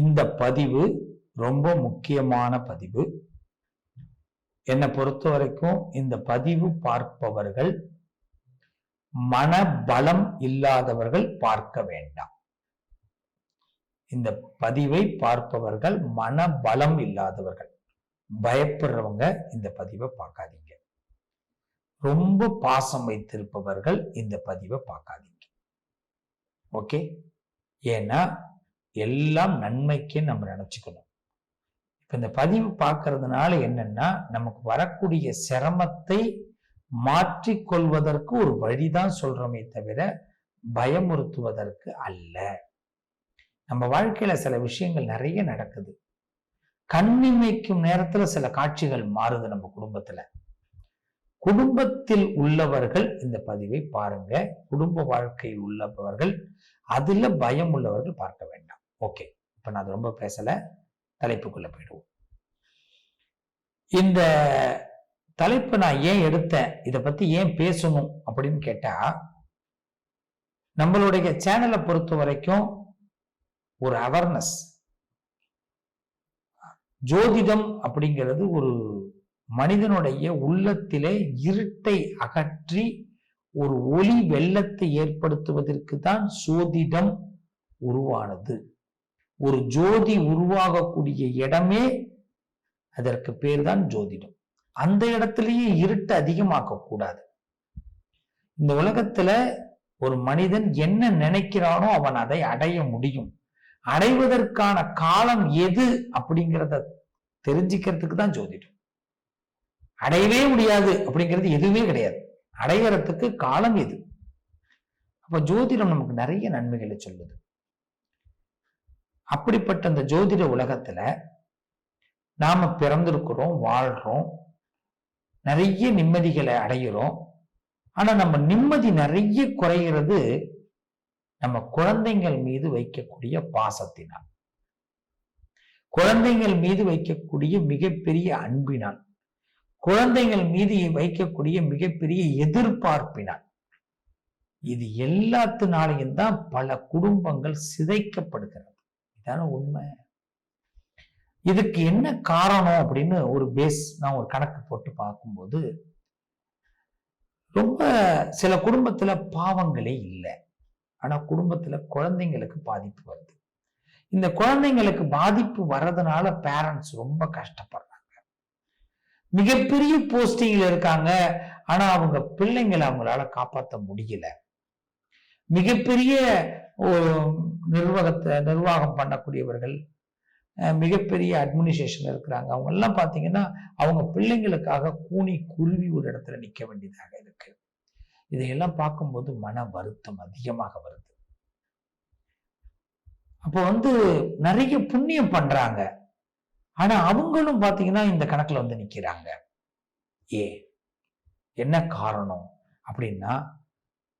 இந்த பதிவு ரொம்ப முக்கியமான பதிவு. என்னை பொறுத்த வரைக்கும் இந்த பதிவு பார்ப்பவர்கள் மனபலம் இல்லாதவர்கள் பார்க்க வேண்டாம். இந்த பதிவை பார்ப்பவர்கள் மனபலம் இல்லாதவர்கள். பயப்படுறவங்க இந்த பதிவை பார்க்காதீங்க. ரொம்ப பாசம் வைத்திருப்பவர்கள் இந்த பதிவை பார்க்காதீங்க. ஓகே? ஏன்னா எல்லாம் நன்மைக்கே நம்ம நினைச்சுக்கணும். இப்ப இந்த பதிவு பார்க்கறதுனால என்னன்னா நமக்கு வரக்கூடிய சிரமத்தை மாற்றிக்கொள்வதற்கு ஒரு வழிதான் சொல்றோமே தவிர பயமுறுத்துவதற்கு அல்ல. நம்ம வாழ்க்கையில சில விஷயங்கள் நிறைய நடக்குது. கண்ணிமைக்கும் நேரத்துல சில காட்சிகள் மாறுது நம்ம குடும்பத்துல. குடும்பத்தில் உள்ளவர்கள் இந்த பதிவை பாருங்க. குடும்ப வாழ்க்கையில் உள்ளவர்கள் அதுல பயம் உள்ளவர்கள் பார்க்க வேண்டாம். ஓகே இப்ப நான் அது ரொம்ப பேசல. தலைப்புக்குள்ள போயிடுவோம். இந்த தலைப்பு நான் ஏன் எடுத்தேன்? இதை பத்தி ஏன் பேசணும் அப்படின்னு கேட்டா நம்மளுடைய சேனலை பொறுத்த வரைக்கும் ஒரு அவேர்னஸ் ஜோதிடம் அப்படிங்கிறது ஒரு மனிதனுடைய உள்ளத்திலே இருட்டை அகற்றி ஒரு ஒளி வெள்ளத்தை ஏற்படுத்துவதற்கு தான் சோதிடம் உருவானது. ஒரு ஜோதி உருவாகக்கூடிய இடமே அதற்கு பேர் தான் ஜோதிடம். அந்த இடத்துலயே இருட்டு அதிகமாக்க கூடாது இந்த உலகத்துல ஒரு மனிதன் என்ன நினைக்கிறானோ அவன் அதை அடைய முடியும். அடைவதற்கான காலம் எது அப்படிங்கிறத தெரிஞ்சுக்கிறதுக்கு தான் ஜோதிடம். அடையவே முடியாது அப்படிங்கிறது எதுவுமே கிடையாது. அடையறதுக்கு காலம் எது? அப்ப ஜோதிடம் நமக்கு நிறைய நன்மைகளை சொல்லுது. அப்படிப்பட்ட அந்த ஜோதிட உலகத்துல நாம பிறந்திருக்கிறோம் வாழ்றோம். நிறைய நிம்மதிகளை அடைகிறோம் ஆனா நம்ம நிம்மதி நிறைய குறைகிறது நம்ம குழந்தைங்கள் மீது வைக்கக்கூடிய பாசத்தினால். குழந்தைகள் மீது வைக்கக்கூடிய மிகப்பெரிய அன்பினால். குழந்தைகள் மீது வைக்கக்கூடிய மிகப்பெரிய எதிர்பார்ப்பினால். இது எல்லாத்தினாலையும் தான் பல குடும்பங்கள் சிதைக்கப்படுகிறது. இதான உண்மை. இதுக்கு என்ன காரணம் அப்படின்னு ஒரு பேஸ் நான் ஒரு கணக்கு போட்டு பார்க்கும்போது ரொம்ப சில குடும்பத்துல பாவங்களே இல்லை. ஆனா குடும்பத்துல குழந்தைங்களுக்கு பாதிப்பு வருது. இந்த குழந்தைங்களுக்கு பாதிப்பு வர்றதுனால பேரண்ட்ஸ் ரொம்ப கஷ்டப்படுறாங்க. மிகப்பெரிய போஸ்டிங்ல இருக்காங்க. ஆனா அவங்க பிள்ளைங்களை அவங்களால காப்பாற்ற முடியல. மிகப்பெரிய நிர்வாகத்தை நிர்வாகம் பண்ணக்கூடியவர்கள் மிகப்பெரிய அட்மினிஸ்ட்ரேஷன் இருக்கிறாங்க. அவங்க எல்லாம் பார்த்தீங்கன்னா அவங்க பிள்ளைங்களுக்காக கூனி குருவி ஒரு இடத்துல நிற்க வேண்டியதாக இருக்கு. இதையெல்லாம் பார்க்கும்போது மன வருத்தம் அதிகமாக வருது. அப்போ வந்து நிறைய புண்ணியம் பண்றாங்க. ஆனா அவங்களும் பார்த்தீங்கன்னா இந்த கணக்குல வந்து நிக்கிறாங்க. ஏ என்ன காரணம்? அப்படின்னா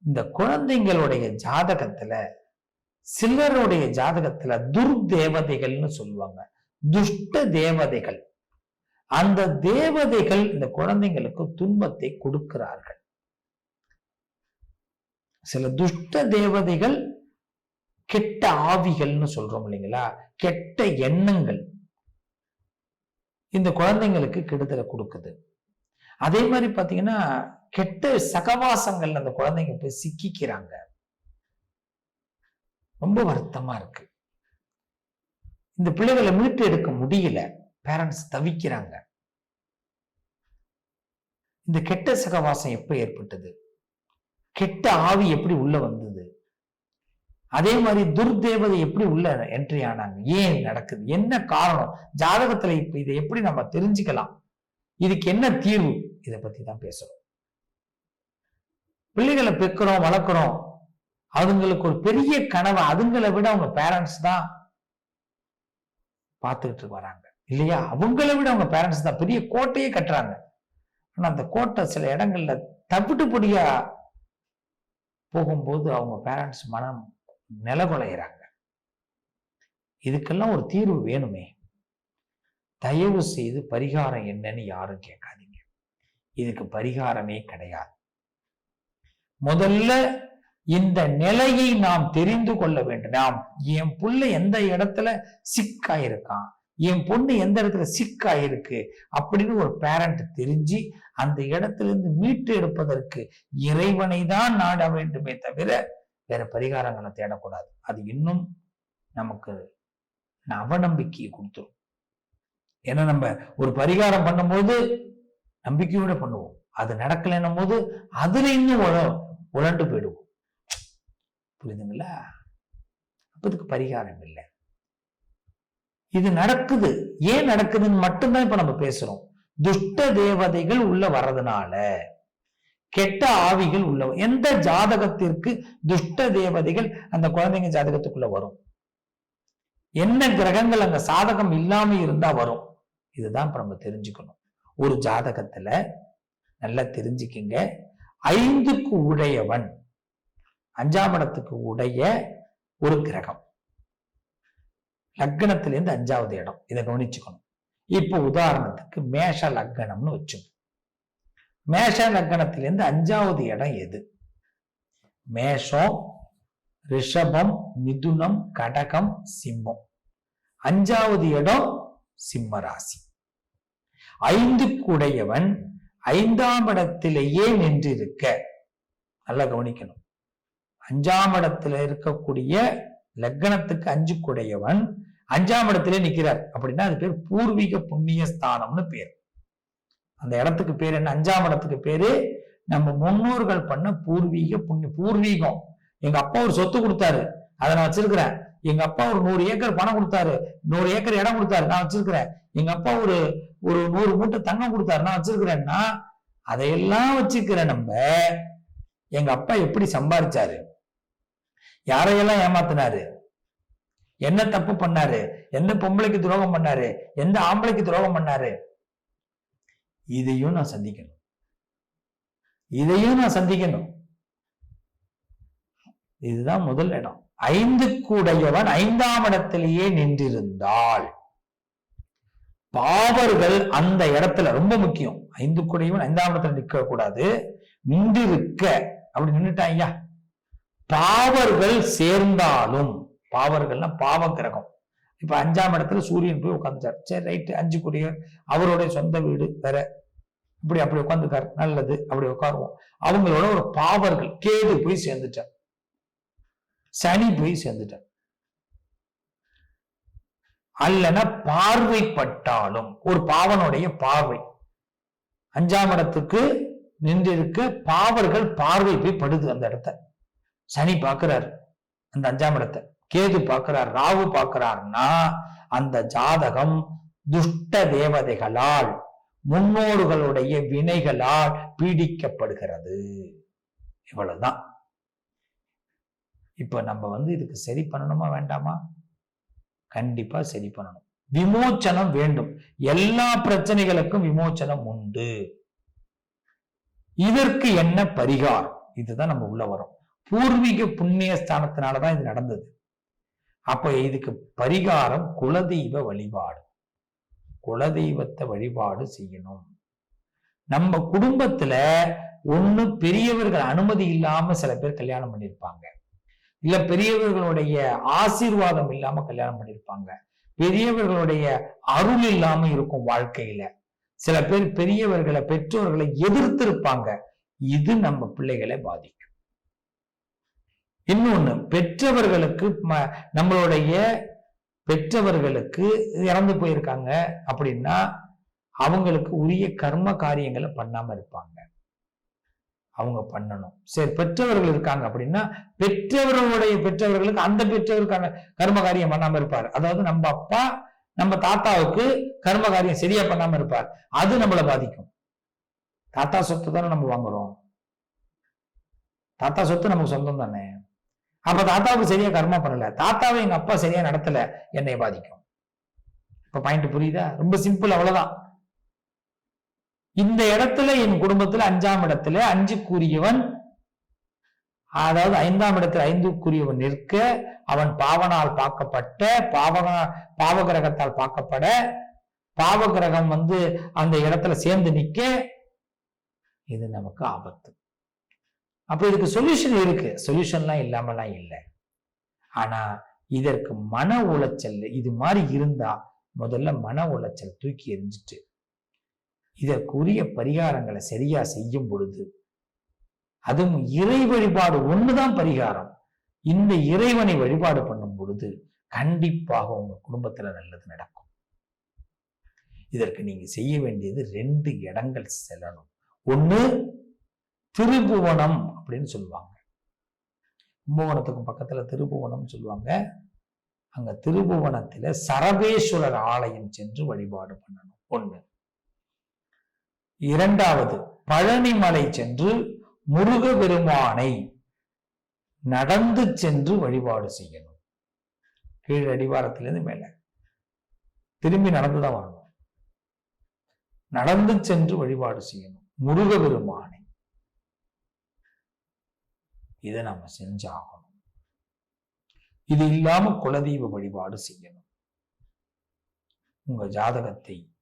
இந்த குழந்தைங்களுடைய ஜாதகத்துல சிலருடைய ஜாதகத்துல துர்தேவதைகள்னு சொல்லுவாங்க. துஷ்ட தேவதைகள். அந்த தேவதைகள் இந்த குழந்தைங்களுக்கு துன்பத்தை கொடுக்கிறார்கள். சில துஷ்ட தேவதைகள் கெட்ட ஆவிகள்னு சொல்றோம் இல்லைங்களா? கெட்ட எண்ணங்கள். இந்த குழந்தைங்களுக்கு கெடுதலை கொடுக்குது. அதே மாதிரி பாத்தீங்கன்னா கெட்ட சகவாசங்கள் அந்த குழந்தைங்க போய் சிக்கிக்கிறாங்க. ரொம்ப வருத்தமா இருக்கு. இந்த பிள்ளைகளை மீட்டு எடுக்க முடியல. பேரண்ட்ஸ் தவிக்கிறாங்க. இந்த கெட்ட சகவாசம் எப்ப ஏற்பட்டது? கெட்ட ஆவி எப்படி உள்ள வந்தது? அதே மாதிரி துர்தேவதை எப்படி உள்ள என்ட்ரி ஆனாங்க? ஏன் நடக்குது? என்ன காரணம்? ஜாதகத்துல இப்ப இதை எப்படி நம்ம தெரிஞ்சுக்கலாம்? இதுக்கு என்ன தீர்வு? இதை பத்தி தான் பேசுறோம். பிள்ளைகளை பெக்கிறோம் வளர்க்குறோம். அதுங்களுக்கு ஒரு பெரிய கனவு. அதுங்களை விட அவங்க பேரண்ட்ஸ் தான் பார்த்துக்கிட்டு வராங்க. இல்லையா? அவங்கள விட அவங்க பேரண்ட்ஸ் தான். பெரிய கோட்டையே கட்டுறாங்க. ஆனா அந்த கோட்டை சில இடங்கள்ல தவிட்டு பொடியா போகும்போது அவங்க பேரண்ட்ஸ் மனம் நிலகுலையிறாங்க. இதுக்கெல்லாம் ஒரு தீர்வு வேணுமே. தயவு செய்து பரிகாரம் என்னன்னு யாரும் கேட்காதீங்க. இதுக்கு பரிகாரமே கிடையாது. முதல்ல இந்த நிலையை நாம் தெரிந்து கொள்ள வேண்டும். நாம் என் புள்ள எந்த இடத்துல சிக்காயிருக்கான்? என் பொண்ணு எந்த இடத்துல சிக்காயிருக்கு? அப்படின்னு ஒரு பேரண்ட் தெரிஞ்சு அந்த இடத்துல இருந்து மீட்டு எடுப்பதற்கு இறைவனை தான் நாட வேண்டுமே தவிர வேற பரிகாரங்களை தேடக்கூடாது. அது இன்னும் நமக்கு அவநம்பிக்கையை கொடுத்துரும். ஏன்னா நம்ம ஒரு பரிகாரம் பண்ணும்போது நம்பிக்கையோட பண்ணுவோம். அது நடக்கலைன்னும் போது அதுல இன்னும் உழ- உழண்டு போயிடுவோம். புரியுதுங்களா? அப்போ இதுக்கு பரிகாரம் இல்லை. இது நடக்குது. ஏன் நடக்குதுன்னு மட்டும்தான் இப்ப நம்ம பேசுறோம். துஷ்ட தேவதைகள் உள்ள வர்றதுனால கெட்ட ஆவிகள் உள்ள எந்த ஜாதகத்திற்கு துஷ்ட தேவதைகள் அந்த குழந்தைங்க ஜாதகத்துக்குள்ள வரும்? என்ன கிரகங்கள் அங்க சாதகம் இல்லாம இருந்தா வரும்? இதுதான் இப்ப நம்ம தெரிஞ்சுக்கணும். ஒரு ஜாதகத்துல நல்லா தெரிஞ்சுக்கிங்க. ஐந்துக்கு உடையவன் அஞ்சாம் இடத்துக்கு உடைய ஒரு கிரகம். லக்னத்திலேருந்து அஞ்சாவது இடம். இதை கவனிச்சுக்கணும். இப்போ உதாரணத்துக்கு மேஷ லக்னம்னு வச்சோம் மேஷ லக்னத்திலேருந்து அஞ்சாவது இடம் எது? மேஷம் ரிஷபம் மிதுனம் கடகம் சிம்மம். அஞ்சாவது இடம் சிம்ம ராசி. ஐந்துக்குடையவன் ஐந்தாம் இடத்திலேயே நின்றிருக்க. நல்லா கவனிக்கணும். அஞ்சாம் இடத்துல இருக்கக்கூடிய லக்னத்துக்கு அஞ்சுக்குடையவன் அஞ்சாம் இடத்திலே நிற்கிறார் அப்படின்னா அது பேர் பூர்வீக புண்ணிய ஸ்தானம்னு பேர். அந்த இடத்துக்கு பேர் என்ன? அஞ்சாம் இடத்துக்கு பேரு நம்ம முன்னோர்கள் பண்ண பூர்வீக புண்ணிய பூர்வீகம். எங்க அப்பா ஒரு சொத்து கொடுத்தாரு. அதை நான் வச்சிருக்கிறேன். எங்க அப்பா ஒரு நூறு ஏக்கர் பணம் கொடுத்தாரு. நூறு ஏக்கர் இடம் கொடுத்தாரு. நான் வச்சிருக்கிறேன். எங்க அப்பா ஒரு ஒரு நூறு மூட்டை தங்கம் கொடுத்தாரு. நான் வச்சிருக்கிறேன்னா அதையெல்லாம் வச்சுக்கிற நம்ம எங்க அப்பா எப்படி சம்பாதிச்சாரு யாரையெல்லாம் ஏமாத்தினாரு? என்ன தப்பு பண்ணாரு? எந்த பொம்பளைக்கு துரோகம் பண்ணாரு? எந்த ஆம்பளைக்கு துரோகம் பண்ணாரு? இதையும் நான் சந்திக்கணும். இதையும் நான் சந்திக்கணும். இதுதான் முதல் இடம். ஐந்து கூடையவன் ஐந்தாம் இடத்திலேயே நின்றிருந்தாள். பாவர்கள் அந்த இடத்துல ரொம்ப முக்கியம். ஐந்து கூடையவன் ஐந்தாம் இடத்துல நிற்க கூடாது. நின்றிருக்க அப்படி நின்றுட்டான் ஐயா? பாவர்கள் சேர்ந்தாலும் பாவர்கள்னா பாவ கிரகம். இப்ப அஞ்சாம் இடத்துல சூரியன் போய் உட்காந்துட்டார் சரி ரைட்டு அஞ்சு கூடிய அவருடைய சொந்த வீடு வேற. இப்படி அப்படி உட்காந்துக்காரு நல்லது அப்படி உட்காருவோம். அவங்களோட ஒரு பாவர்கள் கேது போய் சேர்ந்துட்டார். சனி போய் சேர்ந்துட்டார். அல்லன பார்வைப்பட்டாலும் ஒரு பாவனுடைய பார்வை. அஞ்சாம் இடத்துக்கு நின்றிருக்க பாவர்கள் பார்வை போய் படுது அந்த இடத்த. சனி பார்க்கிறார் அந்த அஞ்சாம் இடத்தை. கேது பார்க்கிறார் ராகு பார்க்கிறார்னா அந்த ஜாதகம் துஷ்ட தேவதைகளால் முன்னோர்களுடைய வினைகளால் பீடிக்கப்படுகிறது. இவ்வளவுதான். இப்ப நம்ம வந்து இதுக்கு சரி பண்ணணுமா வேண்டாமா? கண்டிப்பா சரி பண்ணணும். விமோச்சனம் வேண்டும். எல்லா பிரச்சனைகளுக்கும் விமோச்சனம் உண்டு. இதற்கு என்ன பரிகாரம்? இதுதான் நம்ம உள்ள வரோம். பூர்வீக புண்ணிய ஸ்தானத்தினாலதான் இது நடந்தது. அப்ப இதுக்கு பரிகாரம் குலதெய்வ வழிபாடு. குலதெய்வத்தை வழிபாடு செய்யணும். நம்ம குடும்பத்துல ஒண்ணு பெரியவர்கள் அனுமதி இல்லாம சில பேர் கல்யாணம் பண்ணியிருப்பாங்க. இல்ல பெரியவர்களுடைய ஆசீர்வாதம் இல்லாம கல்யாணம் பண்ணியிருப்பாங்க பெரியவர்களுடைய அருள் இல்லாம இருக்கும் வாழ்க்கையில. சில பேர் பெரியவர்களை பெற்றோர்களை எதிர்த்து இருப்பாங்க இது நம்ம பிள்ளைகளை பாதிக்கும். இன்னொன்னு பெற்றவர்களுக்கு நம்மளுடைய பெற்றவர்களுக்கு இறந்து போயிருக்காங்க அப்படின்னா அவங்களுக்கு உரிய கர்ம காரியங்களை பண்ணாம இருப்பாங்க. அவங்க பண்ணணும். சரி பெற்றவர்கள் இருக்காங்க அப்படின்னா பெற்றவர்களுடைய பெற்றவர்களுக்கு அந்த பெற்றவருக்கான கர்ம காரியம் பண்ணாம இருப்பார். அதாவது நம்ம அப்பா நம்ம தாத்தாவுக்கு கர்ம காரியம் சரியா பண்ணாம இருப்பார். அது நம்மளை பாதிக்கும். தாத்தா சொத்து தானே நம்ம வாங்குறோம். தாத்தா சொத்து நமக்கு சொந்தம் தானே. அப்ப தாத்தாவுக்கு சரியா கர்மா பண்ணல. தாத்தாவை எங்க அப்பா சரியா நடத்தல என்னை பாதிக்கும். இப்ப பாயிண்ட் புரியுதா? ரொம்ப சிம்பிள் அவ்வளவுதான். இந்த இடத்துல என் குடும்பத்துல அஞ்சாம் இடத்துல அஞ்சு கூறியவன் அதாவது ஐந்தாம் இடத்துல ஐந்து கூறியவன் நிற்க அவன் பாவனால் பார்க்கப்பட்ட பாவக பாவகிரகத்தால் பார்க்கப்பட பாவகிரகம் வந்து அந்த இடத்துல சேர்ந்து நிக்க இது நமக்கு ஆபத்து. அப்ப இதுக்கு சொல்யூஷன் இருக்கு. சொல்யூஷன்லாம் இல்லாமலாம் இல்லை. ஆனா இதற்கு மன உளைச்சல் இது மாதிரி இருந்தா முதல்ல மன உளைச்சல் தூக்கி எரிஞ்சிட்டு இதற்குரிய பரிகாரங்களை சரியா செய்யும் பொழுது அதுவும் இறை வழிபாடு ஒண்ணுதான் பரிகாரம். இந்த இறைவனை வழிபாடு பண்ணும் பொழுது கண்டிப்பாக உங்க குடும்பத்துல நல்லது நடக்கும். இதற்கு நீங்க செய்ய வேண்டியது ரெண்டு இடங்கள் செல்லணும். ஒண்ணு திருபுவனம் அப்படின்னு சொல்லுவாங்க. கும்பகோணத்துக்கும் பக்கத்துல திருபுவனம் சொல்லுவாங்க. அங்க திருபுவனத்துல சரபேஸ்வரர் ஆலயம் சென்று வழிபாடு பண்ணணும். ஒண்ணு. இரண்டாவது பழனிமலை சென்று முருக பெருமானை நடந்து சென்று வழிபாடு செய்யணும். கீழ் அடிவாரத்திலிருந்து மேல. திரும்பி நடந்துதான் வரணும். நடந்து சென்று வழிபாடு செய்யணும். முருக பெருமானை இதை நம்ம செஞ்சாகணும். இது இல்லாம குலதெய்வ வழிபாடு செய்யணும். உங்க ஜாதகத்தை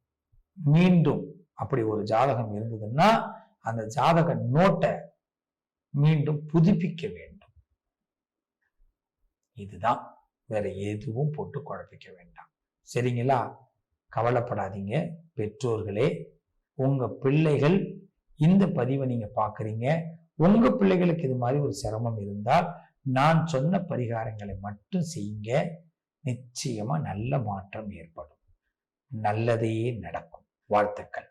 மீண்டும் அப்படி ஒரு ஜாதகம் இருந்ததுன்னா அந்த ஜாதக நோட்டை மீண்டும் புதுப்பிக்க வேண்டும். இதுதான். வேற எதுவும் போட்டு குழப்பிக்க வேண்டாம். சரிங்களா? கவலைப்படாதீங்க. பெற்றோர்களே உங்க பிள்ளைகள் இந்த பதிவை நீங்க பாக்குறீங்க உங்க பிள்ளைகளுக்கு இது மாதிரி ஒரு சிரமம் இருந்தால் நான் சொன்ன பரிகாரங்களை மட்டும் செய்யுங்க. நிச்சயமா நல்ல மாற்றம் ஏற்படும். நல்லதே நடக்கும். வாழ்த்துக்கள்.